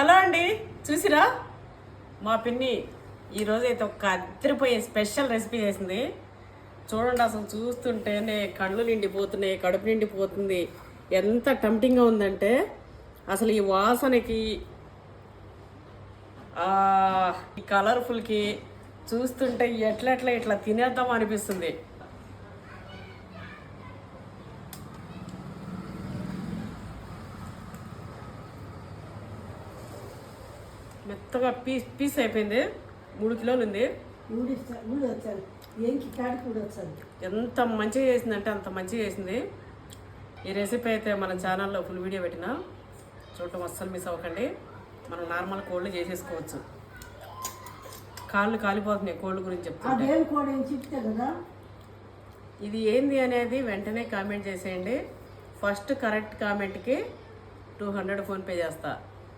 Hello అండి చూసిరా? మా పిన్ని ఈరోజు అయితే ఒక అద్దరిపోయే స్పెషల్ రెసిపీ చేసింది. చూడండి అసలు చూస్తుంటేనే కళ్ళు నిండిపోతున్నాయి కడుపు నిండిపోతుంది. ఎంత టెంప్టింగ్గా ఉందంటే అసలు ఈ వాసనకి ఈ కలర్ఫుల్కి చూస్తుంటే ఎట్లా ఎట్లా ఇట్లా తినేద్దాం అనిపిస్తుంది. మెత్తగా పీస్ పీస్ అయిపోయింది. మూడు కిలోలు ఉంది. ఎంత మంచిగా చేసిందంటే అంత మంచిగా చేసింది. ఈ రెసిపీ అయితే మన ఛానల్లో ఫుల్ వీడియో పెట్టినా. చూడటం అస్సలు మిస్ అవ్వకండి. మనం నార్మల్ కోళ్ళు చేసేసుకోవచ్చు. కాళ్ళు కాలిపోతున్నాయి కోళ్ళు గురించి చెప్తుంటే. అదేం కూడా ఏం చెప్తే కదా? ఇది ఏంది అనేది వెంటనే కామెంట్ చేసేయండి. ఫస్ట్ కరెక్ట్ కామెంట్కి టూ హండ్రెడ్ ఫోన్పే చేస్తా.